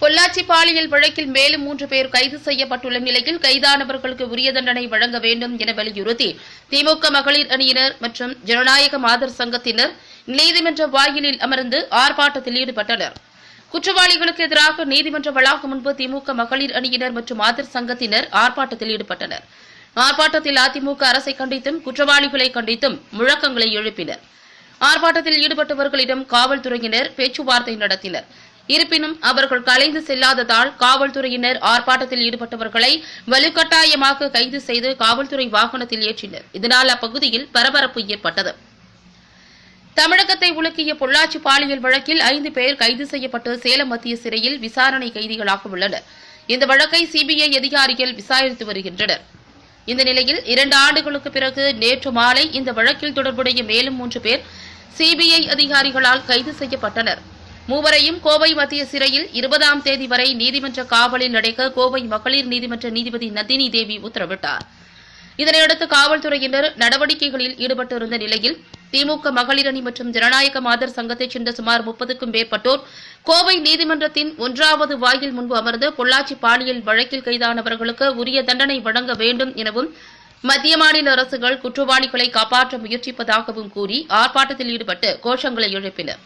பொள்ளாச்சி பாலியல் வழக்கில் மேலும் மூன்று பேர் கைது செய்யப்பட்டுள்ள நிலையில் கைதானவர்களுக்கு உரிய தண்டனை வழங்க வேண்டும் என வலியுறுத்தி திமுக மகளிர் அணியினர் மற்றும் ஜனநாயக மாதர் சங்கத்தினர் நீதிமன்ற வாயிலில் அமர்ந்து ஆர்ப்பாட்டத்தில் ஈடுபட்டனர். குற்றவாளிகளுக்கு எதிராக நீதிமன்ற வளாகம் முன்பு திமுக மகளிர் அணியினர் மற்றும் மாதர் சங்கத்தினர் ஆர்ப்பாட்டத்தில் ஈடுபட்டனர். ஆர்ப்பாட்டத்தில் அதிமுக அரசை கண்டித்தும் குற்றவாளிகளை கண்டித்தும் முழக்கங்களை எழுப்பினர். ஆர்ப்பாட்டத்தில் ஈடுபட்டவர்களிடம் காவல்துறையினர் பேச்சுவார்த்தை நடத்தினர். இருப்பினும் அவர்கள் கலைந்து செல்லாததால் காவல்துறையினர் ஆர்ப்பாட்டத்தில் ஈடுபட்டவர்களை வலுக்கட்டாயமாக கைது செய்து காவல்துறை வாகனத்தில் ஏற்றினர். இதனால் அப்பகுதியில் பரபரப்பு ஏற்பட்டது. தமிழகத்தை உலுக்கிய பொள்ளாச்சி பாலியல் வழக்கில் ஐந்து பேர் கைது செய்யப்பட்டு சேலம் மத்திய சிறையில் விசாரணை கைதிகளாக உள்ளனர். இந்த வழக்கை சிபிஐ அதிகாரிகள் விசாரித்து வருகின்றனர். இந்த நிலையில் இரண்டு ஆண்டுகளுக்கு பிறகு நேற்று மாலை இந்த வழக்கில் தொடர்புடைய மேலும் மூன்று பேர் சிபிஐ அதிகாரிகளால் கைது செய்யப்பட்டனர். மூவரையும் கோவை மத்திய சிறையில் இருபதாம் தேதி வரை நீதிமன்ற காவலில் அடைக்க கோவை மகளிர் நீதிமன்ற நீதிபதி நந்தினி தேவி உத்தரவிட்டார். இதனையடுத்து காவல்துறையினர் நடவடிக்கைகளில் ஈடுபட்டிருந்த நிலையில் திமுக மகளிர் அணி மற்றும் ஜனநாயக மாதர் சங்கத்தைச் சேர்ந்த சுமார் முப்பதுக்கும் மேற்பட்டோர் கோவை நீதிமன்றத்தின் ஒன்றாவது வாயில் முன்பு அமர்ந்து பொள்ளாச்சி பாலியல் வழக்கில் கைதானவர்களுக்கு உரிய தண்டனை வழங்க வேண்டும் எனவும் மத்திய மாநில அரசுகள் குற்றவாளிகளை காப்பாற்ற முயற்சிப்பதாகவும் கூறி ஆர்ப்பாட்டத்தில் ஈடுபட்டு கோஷங்களை எழுப்பினா்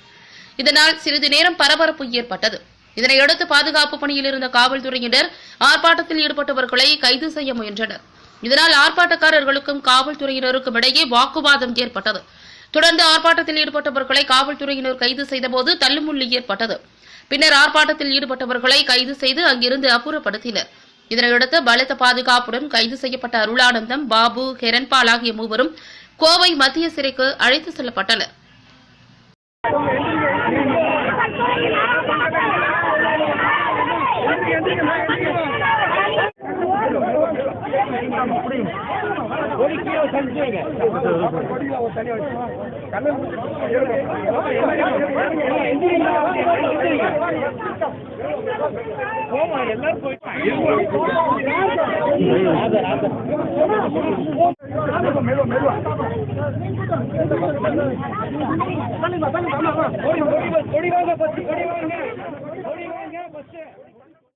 இதனால் சிறிது நேரம் பரபரப்பு ஏற்பட்டது. இதனையடுத்து பாதுகாப்பு பணியில் இருந்த காவல்துறையினர் ஆர்ப்பாட்டத்தில் ஈடுபட்டவர்களை கைது செய்ய முயன்றனர். இதனால் ஆர்ப்பாட்டக்காரர்களுக்கும் காவல்துறையினருக்கும் இடையே வாக்குவாதம் ஏற்பட்டது. தொடர்ந்து ஆர்ப்பாட்டத்தில் ஈடுபட்டவர்களை காவல்துறையினர் கைது செய்தபோது தள்ளுமுள்ளி ஏற்பட்டது. பின்னர் ஆர்ப்பாட்டத்தில் ஈடுபட்டவர்களை கைது செய்து அங்கிருந்து அப்புறப்படுத்தினர். இதனையடுத்து பலத்த பாதுகாப்புடன் கைது செய்யப்பட்ட அருளானந்தம் பாபு ஹெரன்பால் ஆகிய மூவரும் கோவை மத்திய சிறைக்கு அழைத்து செல்லப்பட்டனர். கொடி வாங்க கொடி வாங்க